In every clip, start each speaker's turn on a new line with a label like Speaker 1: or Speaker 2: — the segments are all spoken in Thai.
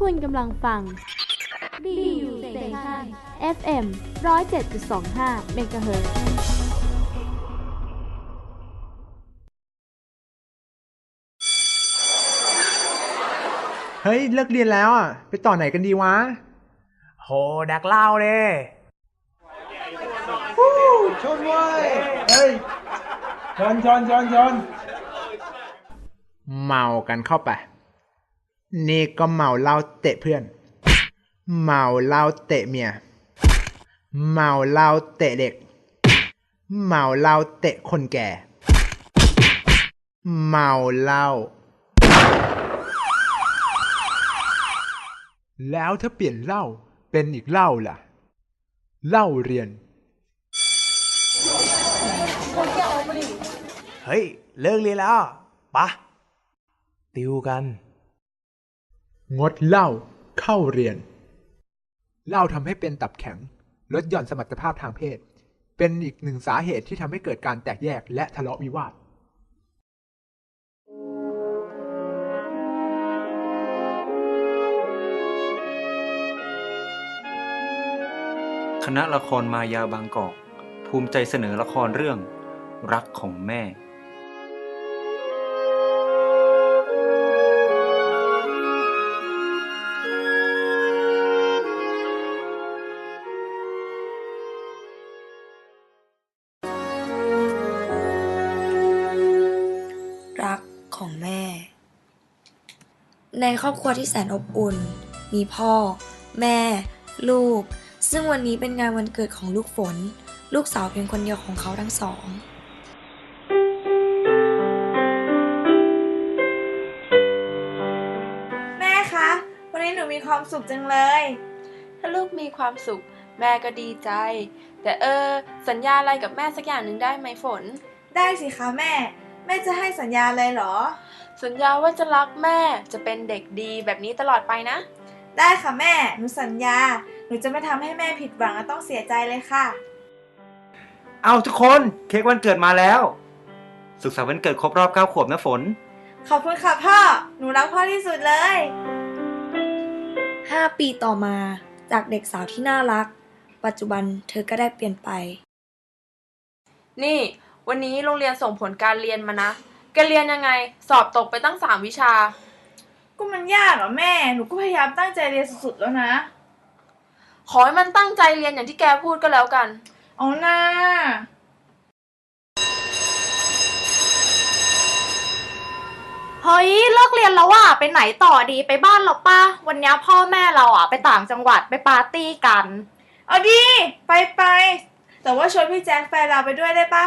Speaker 1: คุณกำลังฟังดีอยู่เซชัน FM 107.25เมกะเฮิรตซ์
Speaker 2: เฮ้ย เลิกเรียนแล้วอะ ไปต่อไหนกันดีวะ
Speaker 3: โห ดักเหล่าเด้
Speaker 2: ชนเว้ย เฮ้ย ชนชนชนชนเมากันเข้าไป นี่ก็เมาเหล้าเตะเพื่อน เมาเหล้าเตะเมีย เมาเหล้าเตะเด็ก เมาเหล้าเตะคนแก่ เมาเหล้า แล้วถ้าเปลี่ยนเหล้าเป็นอีกเหล้าล่ะ เหล้าเรียน
Speaker 3: เฮ้ย เลิกเรียนแล้วปะติวกัน
Speaker 2: งดเหล้าเข้าเรียน เหล้าทำให้เป็นตับแข็ง ลดหย่อนสมรรถภาพทางเพศ เป็นอีกหนึ่งสาเหตุที่ทำให้เกิดการแตกแยกและทะเลาะวิวาท
Speaker 4: คณะละครมายาบางกอก ภูมิใจเสนอละครเรื่อง รักของแม่
Speaker 5: ในครอบครัวที่แสนอบอุ่น มีพ่อ แม่ ลูก ซึ่งวันนี้เป็นงานวันเกิดของลูกฝน ลูกสาวเพียงคนเดียวของเขาทั้งสอง
Speaker 6: แม่คะ วันนี้หนูมีความสุขจังเลย
Speaker 7: ถ้าลูกมีความสุข แม่ก็ดีใจ แต่เออ สัญญาอะไรกับแม่สักอย่างหนึ่งได้ไหมฝน
Speaker 6: ได้สิคะแม่ แม่จะให้สัญญาเลยเหรอ
Speaker 7: สัญญาว่าจะรักแม่จะเป็นเด็กดีแบบนี้ตลอดไปนะ
Speaker 6: ได้ค่ะแม่ หนูสัญญา หนูจะไม่ทำให้แม่ผิดหวังและต้องเสียใจเลยค่ะ
Speaker 4: เอาทุกคนเค้กวันเกิดมาแล้ว สุขสันต์วันเกิดครบรอบ 9 ขวบนะฝน
Speaker 6: ขอบคุณค่ะพ่อ หนูรักพ่อที่สุดเลย
Speaker 5: 5 ปีต่อมาจากเด็กสาวที่น่ารัก ปัจจุบันเธอก็ได้เปลี่ยนไป
Speaker 7: นี่ วันนี้โรงเรียนส่งผลการเรียนมานะ แกเรียนยังไง สอบตกไปตั้งสามวิชา
Speaker 6: ก็มันยากเหรอแม่ หนูก็พยายามตั้งใจเรียนสุดๆแล้วนะ
Speaker 7: ขอให้มันตั้งใจเรียนอย่างที่แกพูดก็แล้วกัน
Speaker 6: เอาหน้า
Speaker 8: เฮ้ยเลิกเรียนแล้วอะไปไหนต่อดีไปบ้านเราป้าวันนี้พ่อแม่เราอะไปต่างจังหวัดไปปาร์ตี้กัน
Speaker 6: เอาดี ไปไปๆแต่ว่าชวนพี่แจ็คแฟนเราไปด้วยได้ปะ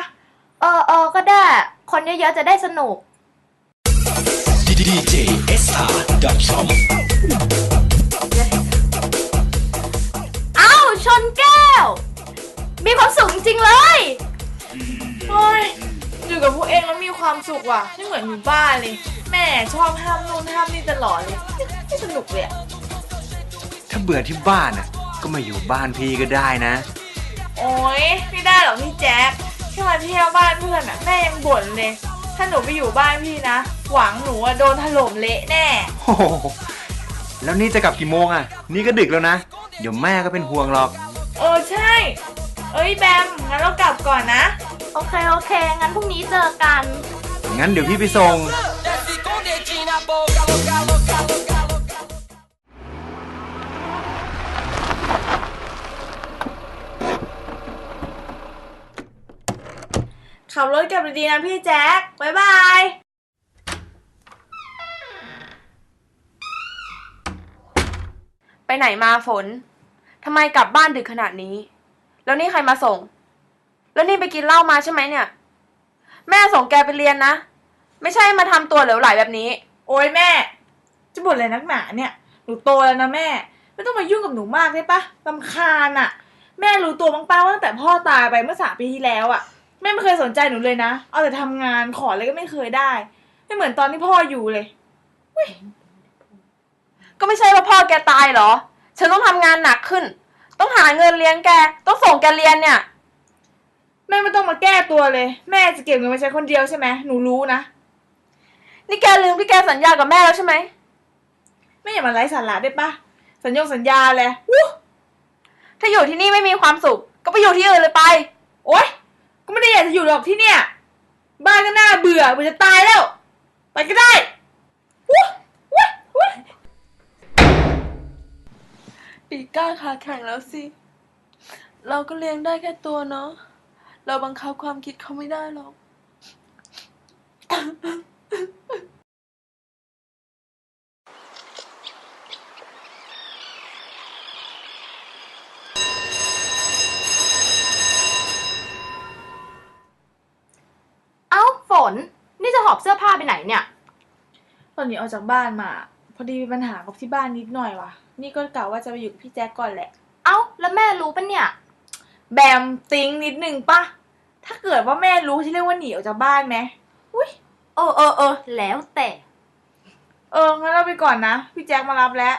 Speaker 8: เออเออก็ได้ คนเยอะๆจะได้สนุก
Speaker 9: DJ SR.com
Speaker 8: เอ้าชนแก้ว มีความสุขจริงๆเลย
Speaker 6: โอ้ยอยู่กับพวกเองแล้วมีความสุขว่ะไม่เหมือนอยู่บ้านเลย แม่ชอบห้ามนู่นห้ามนี่ตลอดเลยไม่สนุกเลยอะ
Speaker 4: ถ้าเบื่อที่บ้านอะก็มาอยู่บ้านพี่ก็ได้นะ
Speaker 6: โอ๊ยไม่ได้หรอกพี่แจ๊ค แค่มาเที่ยวบ้านเพื่อนอะแม่ยังบ่นเลย ถ้าหนูไปอยู่บ้านพี่นะ หวังหนูอะโดนถล่มเละแน่
Speaker 4: โอ้โหแล้วนี่จะกลับกี่โมงอะ นี่ก็ดึกแล้วนะ เดี๋ยวแม่ก็เป็นห่วงหรอก
Speaker 6: เออใช่ เอ้ยแบมงั้นเรากลับก่อนนะ
Speaker 8: โอเค โอเค งั้นพรุ่งนี้เจอกัน
Speaker 4: งั้นเดี๋ยวพี่ไปส่ง
Speaker 6: ขับรถกลับดีๆนะพี่แจ๊คบ๊ายบาย
Speaker 7: ไปไหนมาฝนทำไมกลับบ้านดึกขนาดนี้ แล้วนี่ใครมาส่ง แล้วนี่ไปกินเหล้ามาใช่ไหมเนี่ย แม่ส่งแกไปเรียนนะ ไม่ใช่มาทำตัวเหลวไหลแบบนี้
Speaker 6: โอ๊ยแม่ จะบ่นอะไรนักหนาเนี่ย หนูโตแล้วนะแม่ ไม่ต้องมายุ่งกับหนูมากได้ปะลำคาญอะแม่รู้ตัวบ้างป้าว่าตั้งแต่พ่อตายไปเมื่อสามปีที่แล้วอะ แม่ไม่เคยสนใจหนูเลยนะ เอาแต่ทำงานขออะไรก็ไม่เคยได้ ไม่เหมือนตอนที่พ่ออยู่เลย
Speaker 7: ก็ไม่ใช่ว่าพ่อแกตายเหรอ ฉันต้องทำงานหนักขึ้น ต้องหาเงินเลี้ยงแก ต้องส่งแกเรียนเนี่ย
Speaker 6: แม่ไม่ต้องมาแก้ตัวเลย แม่จะเก็บเงินไว้ใช้คนเดียวใช่ไหมหนูรู้นะ
Speaker 7: นี่แกลืมที่แกสัญญากับแม่แล้วใช่ไหม
Speaker 6: แม่อย่ามาไร้สาระได้ปะสัญญงสัญญาเลยวู้
Speaker 7: ถ้าอยู่ที่นี่ไม่มีความสุข ก็ไปอยู่ที่อื่นเลยไป
Speaker 6: โอ๊ย ก็ไม่ได้อยากจะอยู่หรอกที่เนี่ย บ้านก็น่าเบื่อเบื่อจะตายแล้ว ไปก็ได้วู้วู้วู้
Speaker 7: ปีก้าขาแข็งแล้วสิ เราก็เลี้ยงได้แค่ตัวเนาะ เราบังคับความคิดเขาไม่ได้หรอก
Speaker 8: เอ้าฝ น นี่จะหอบเสื้อผ้าไปไหนเนี่ย
Speaker 6: ตอนนี้ออกจากบ้านมา พอดีมีปัญหากับที่บ้านนิดหน่อยว่ะ นี่ก็กะว่าจะไปอยู่กับพี่แจ็คก่อนแหละ
Speaker 8: เอ้า แล้วแม่รู้ปะเนี่ย
Speaker 6: แบมติ้งนิดนึงปะ ถ้าเกิดว่าแม่รู้ที่เรียกว่าหนีออกจากบ้านไหม
Speaker 8: เออเออเออแล้วแต่
Speaker 6: เอองั้นเราไปก่อนนะ พี่แจ็คมารับแล้ว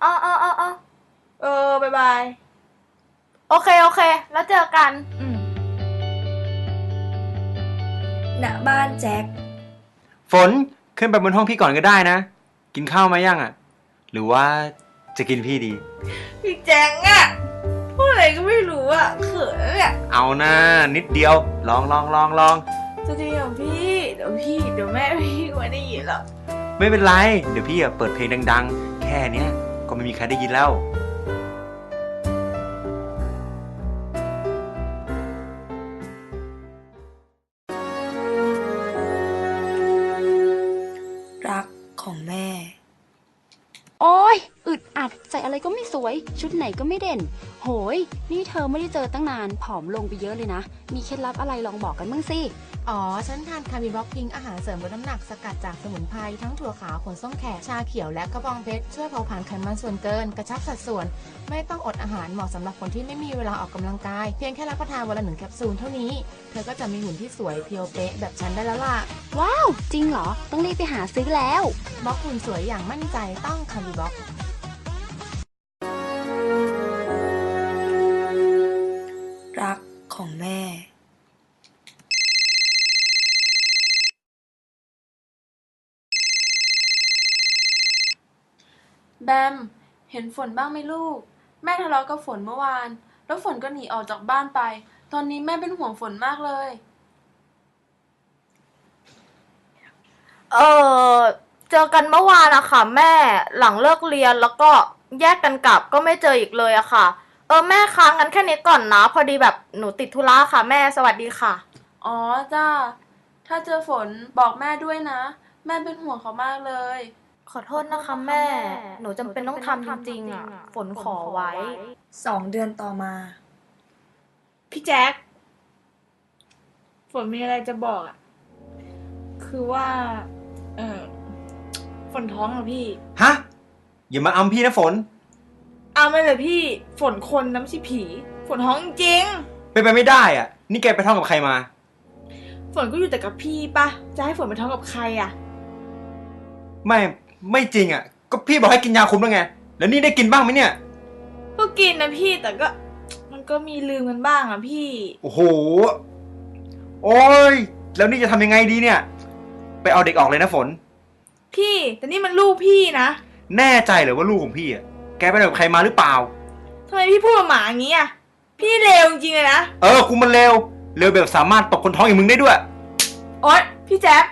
Speaker 8: เออเออเออเออ
Speaker 6: เออบายบาย
Speaker 8: โอเค โอเค แล้วเจอกัน
Speaker 6: อืม
Speaker 5: ณบ้านแจ็ค
Speaker 4: ฝนขึ้นไปบนห้องพี่ก่อนก็ได้นะ กินข้าวมายังอะ หรือว่าจะกินพี่ดี
Speaker 6: พี่แจ็คอะพูดอะไรก็ไม่รู้อะเขินอะเนี่ย
Speaker 4: เอานะ นิดเดียว ลองลองลองลอง
Speaker 6: จะดีของพี่ เดี๋ยวพี่ เดี๋ยวแม่พี่ไม่ได้ยินหรอก
Speaker 4: ไม่เป็นไร เดี๋ยวพี่อะเปิดเพลงดัง ๆ แค่เนี้ยก็ไม่มีใครได้ยินแล้ว
Speaker 10: ย ชุดไหนก็ไม่เด่น โหย นี่เธอไม่ได้เจอตั้งนานผอมลงไปเยอะเลยนะ มีเคล็ดลับอะไรลองบอกกันบ้างสิ
Speaker 11: อ๋อ ฉันทานคาร์บิบล็อกพิง อาหารเสริมลดน้ำหนักสกัดจากสมุนไพรทั้งถั่วขาวขนส้มแขกชาเขียวและกระบองเพชรช่วยเผาผลาญไขมันส่วนเกิน กระชับสัดส่วน ไม่ต้องอดอาหารเหมาะสำหรับคนที่ไม่มีเวลาออกกำลังกาย เพียงแค่รับประทานวันละหนึ่งแคปซูลเท่านี้ เธอก็จะมีหุ่นที่สวยเพียวเป๊ะแบบฉันได้แล้วล่ะ
Speaker 10: ว้าว จริงเหรอ ต้องรีบไปหาซื้อแล้ว
Speaker 11: บล็อกหุ่นสวยอย่างมั่นใจต้องคาร์บิบล็อก
Speaker 5: รัก
Speaker 7: แบม เห็นฝนบ้างไหมลูก แม่ทะเลาะกับฝนเมื่อวาน แล้วฝนก็หนีออกจากบ้านไป ตอนนี้แม่เป็นห่วงฝนมากเลย
Speaker 8: เออเจอกันเมื่อวานอะค่ะแม่หลังเลิกเรียนแล้วก็แยกกันกลับก็ไม่เจออีกเลยอะค่ะ เออแม่ค้างกันแค่นี้ก่อนนะ พอดีแบบหนูติดธุระค่ะแม่สวัสดีค่ะ
Speaker 7: อ๋อจ้าถ้าเจอฝนบอกแม่ด้วยนะ แม่เป็นห่วงเขามากเลย
Speaker 8: ขอโทษนะคะแม่ หนูจำเป็นต้องทำจริงๆอะฝนขอไว้
Speaker 5: สองเดือนต่อมา
Speaker 6: พี่แจ็ค ฝนมีอะไรจะบอกอะคือว่า เออฝนท้องอะพี่
Speaker 4: ฮะ อย่ามาอำพี่นะฝน
Speaker 6: เอาไม่เลยพี่ ฝนคนน้ำชิผี ฝนท้องจริง
Speaker 4: เป็นไปไม่ได้อะ นี่แกไปท่องกับใครมา
Speaker 6: ฝนก็อยู่แต่กับพี่ปะ จะให้ฝนไปท้องกับใครอะ
Speaker 4: ไม่ ไม่จริงอะ ก็พี่บอกให้กินยาคุมแล้วไง แล้วนี่ได้กินบ้างไหมเนี่ย
Speaker 6: ก็กินนะพี่แต่ก็ มันก็มีลืมกันบ้างอะพี่
Speaker 4: โอ้โห โอ้ย แล้วนี่จะทำยังไงดีเนี่ย ไปเอาเด็กออกเลยนะฝน
Speaker 6: พี่แต่นี่มันลูกพี่นะ
Speaker 4: แน่ใจเหรือว่าลูกของพี่อะ แกไปไหนกับใครมาหรือเปล่า
Speaker 6: ทำไมพี่พูดกับหมาอย่างนี้อะพี่เลวจริงๆเลยนะ
Speaker 4: เออกูมันเร็ว เร็วแบบสามารถตกคนท้องอย่างมึงได้ด้วย
Speaker 6: โอ๊ยพี่แจ๊บ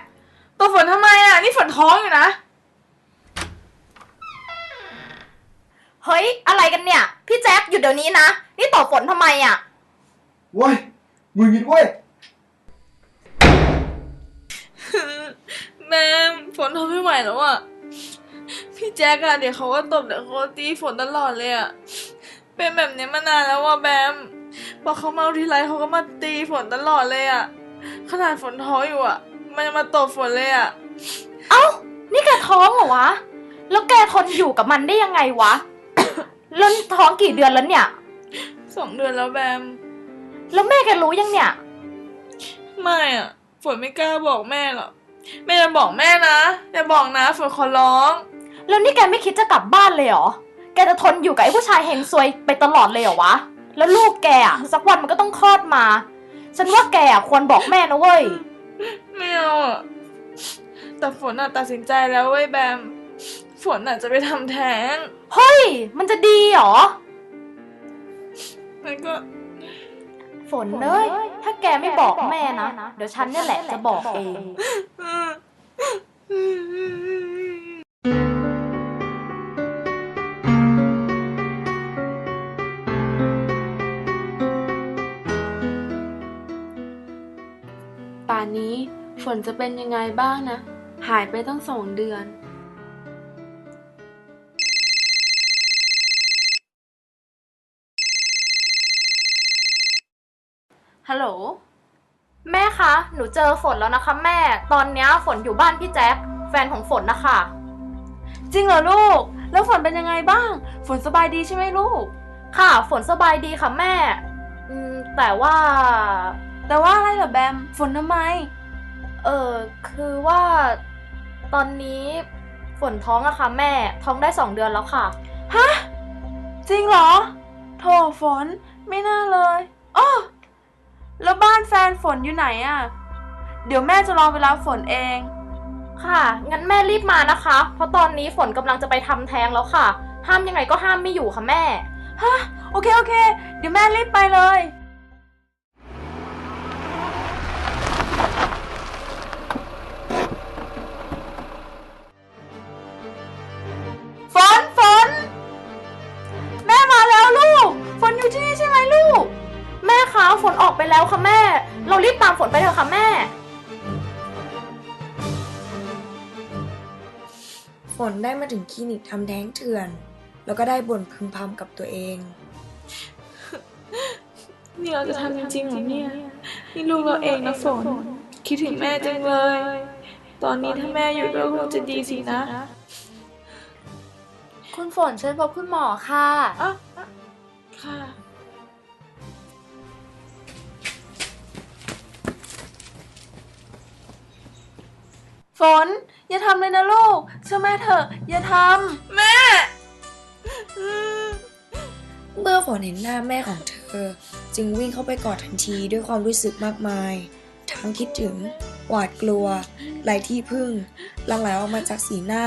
Speaker 6: ตัวฝนทำไมอะนี่ฝนท้องอยู่นะ
Speaker 8: เฮ้ย อะไรกันเนี่ย พี่แจ๊คหยุดเดี๋ยวนี้นะ นี่ต่อฝนทำไมอะ
Speaker 4: เว้ยมึงยินเว้ย
Speaker 6: แม่ฝนทนไม่ไหวแล้วอะพี่แจ๊กอะเดี๋ยวเขาก็ตบเดี๋ยวเขาก็ตีฝนตลอดเลยอะเป็นแบบนี้มานานแล้วว่ะแบมพอเขาเมาทีไรเขาก็มาตีฝนตลอดเลยอะขนาดฝนท้องอยู่อะมันยังมาตบฝนเลยอะ
Speaker 8: เอ้า นี่แกท้องเหรอวะ แล้วแกทนอยู่กับมันได้ยังไงวะ แล้วท้องกี่เดือนแล้วเนี่ย
Speaker 6: สองเดือนแล้วแบม
Speaker 8: แล้วแม่แกรู้ยังเนี่ย
Speaker 6: ไม่อะฝนไม่กล้าบอกแม่หรอกแม่จะบอกแม่นะอย่าบอกนะฝนขอร้อง
Speaker 8: แล้วนี่แกไม่คิดจะกลับบ้านเลยเหรอ แกจะทนอยู่กับไอ้ผู้ชายเฮงซวยไปตลอดเลยเหรอวะ แล้วลูกแกอะสักวันมันก็ต้องคลอดมา ฉันว่าแกอะควรบอกแม่นะเว้ย
Speaker 6: ไม่เอาอะแต่ฝนอะตัดสินใจแล้วเว้ยแบม ฝฝนอาจจะไปทำแท้ง
Speaker 8: เฮ้ย มันจะดีเหรอ
Speaker 6: แล้วก็
Speaker 8: ฝนเอ้ยถ้าแกไม่บอกแม่นะ เดี๋ยวฉันเนี่ยแหละจะบอกเอง
Speaker 7: ป่านนี้ฝนจะเป็นยังไงบ้างนะ หายไปตั้งสองเดือน ฮัลโหล
Speaker 8: แม่คะ หนูเจอฝนแล้วนะคะ แม่ ตอนเนี้ยฝนอยู่บ้านพี่แจ๊คแฟนของฝนนะคะ
Speaker 7: จริงเหรอลูก แล้วฝนเป็นยังไงบ้าง ฝนสบายดีใช่ไหมลูก
Speaker 8: ค่ะ ฝนสบายดีค่ะแม่ อืม แต่ว่า
Speaker 7: แต่ว่าอะไรเหรอแบม ฝนทำไม
Speaker 8: เออคือว่า ตอนนี้ฝนท้องอะค่ะแม่ ท้องได้สองเดือนแล้วค่ะ
Speaker 7: ฮะ จริงเหรอ โถฝน ไม่น่าเลยอ้อ แล้วบ้านแฟนฝนอยู่ไหนอะเดี๋ยวแม่จะลองไปรับฝนเอง
Speaker 8: ค่ะ งั้นแม่รีบมานะคะ เพราะตอนนี้ฝนกำลังจะไปทำแท้งแล้วค่ะ ห้ามยังไงก็ห้ามไม่อยู่ค่ะแม่
Speaker 7: ฮะ โอเคโอเค เดี๋ยวแม่รีบไปเลย นได้
Speaker 5: มาถึงคลินิกทำแท้งเถื่อน แล้วก็ได้บ่นพึมพำกับตัวเอง
Speaker 6: นี่เราจะทำจริงๆเหรอเนี่ย นี่ลูกเราเองนะฝน คิดถึงแม่จังเลย ตอนนี้ถ้าแม่อยู่ด้วยคงจะดีสินะ
Speaker 8: คุณฝนเชิญพบคุณหมอค่ะ
Speaker 6: อะอะค่ะ
Speaker 7: ฝน อย่าทำเลยนะลูก เชื่อแม่เถอะ อย่าทำ
Speaker 6: แม่
Speaker 5: เมื่อฝนเห็นหน้าแม่ของเธอ จึงวิ่งเข้าไปกอดทันทีด้วยความรู้สึกมากมาย ทั้งคิดถึง หวาดกลัวไร้ที่พึ่งหลั่งไหลออกมาจากสีหน้า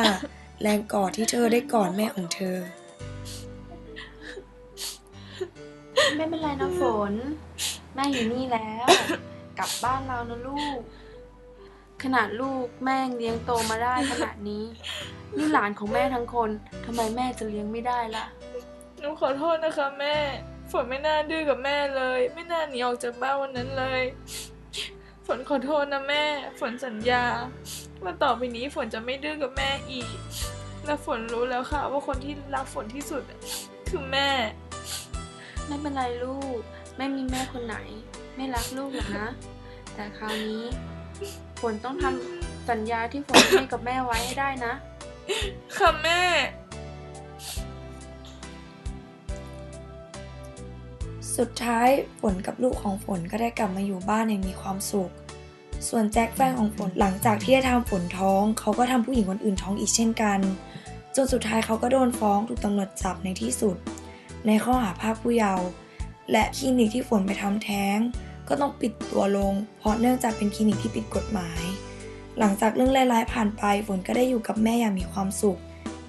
Speaker 5: แรงกอดที่เธอได้กอดแม่ของเธอ
Speaker 7: ไม่เป็นไรนะฝน แม่อยู่นี่แล้ว กลับบ้านเรานะลูก ขนาดลูกแม่ยังเลี้ยงโตมาได้ขนาดนี้ นี่หลานของแม่ทั้งคนทำไมแม่จะเลี้ยงไม่ได้ล่ะ
Speaker 6: หนูขอโทษนะคะแม่ ฝนไม่น่าดื้อกับแม่เลย ไม่น่าหนีออกจากบ้านวันนั้นเลย ฝนขอโทษนะแม่ ฝนสัญญา ว่าต่อไปนี้ฝนจะไม่ดื้อกับแม่อีก และฝนรู้แล้วค่ะ ว่าคนที่รักฝนที่สุดอะคือแม่
Speaker 7: ไม่เป็นไรลูก ไม่มีแม่คนไหน ไม่รักลูกหรอกนะ แต่คราวนี้ ฝนต้องทำสัญญาที่ฝนให้กับแม่ไว้ให้ได้นะ
Speaker 6: ค่ะแม่
Speaker 5: สุดท้ายฝนกับลูกของฝนก็ได้กลับมาอยู่บ้านอย่างมีความสุข ส่วนแจ็คแฟนของฝนหลังจากที่ได้ทำฝนท้อง เขาก็ทำผู้หญิงคนอื่นท้องอีกเช่นกัน จนสุดท้ายเขาก็โดนฟ้องถูกตำรวจจับในที่สุด ในข้อหาภาคผู้เยาว์และคลินิกที่ฝนไปทำแท้ง ก็ต้องปิดตัวลง เพราะเนื่องจากเป็นคลินิกที่ผิดกฎหมาย หลังจากเรื่องร้ายๆผ่านไปฝนก็ได้อยู่กับแม่อย่างมีความสุข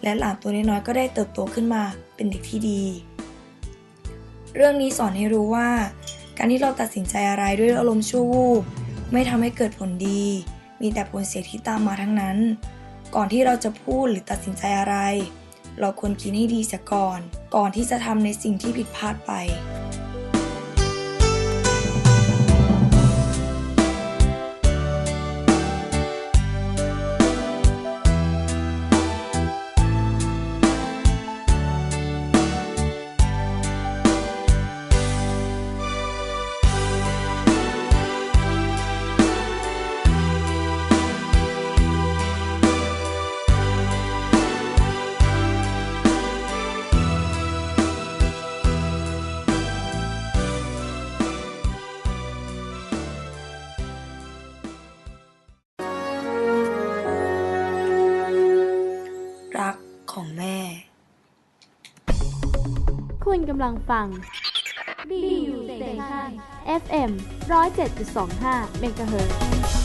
Speaker 5: และหลานตัวน้อยๆก็ได้เติบโตขึ้นมาเป็นเด็กที่ดี เรื่องนี้สอนให้รู้ว่า การที่เราตัดสินใจอะไรด้วยอารมณ์ชั่ววูบไม่ทำให้เกิดผลดี มีแต่ผลเสียที่ตามมาทั้งนั้น ก่อนที่เราจะพูดหรือตัดสินใจอะไร เราควรคิดให้ดีเสียก่อน ก่อนที่จะทำในสิ่งที่ผิดพลาดไป กำ
Speaker 1: ลังฟัง BU Station FM 107.25เมกะเฮิร์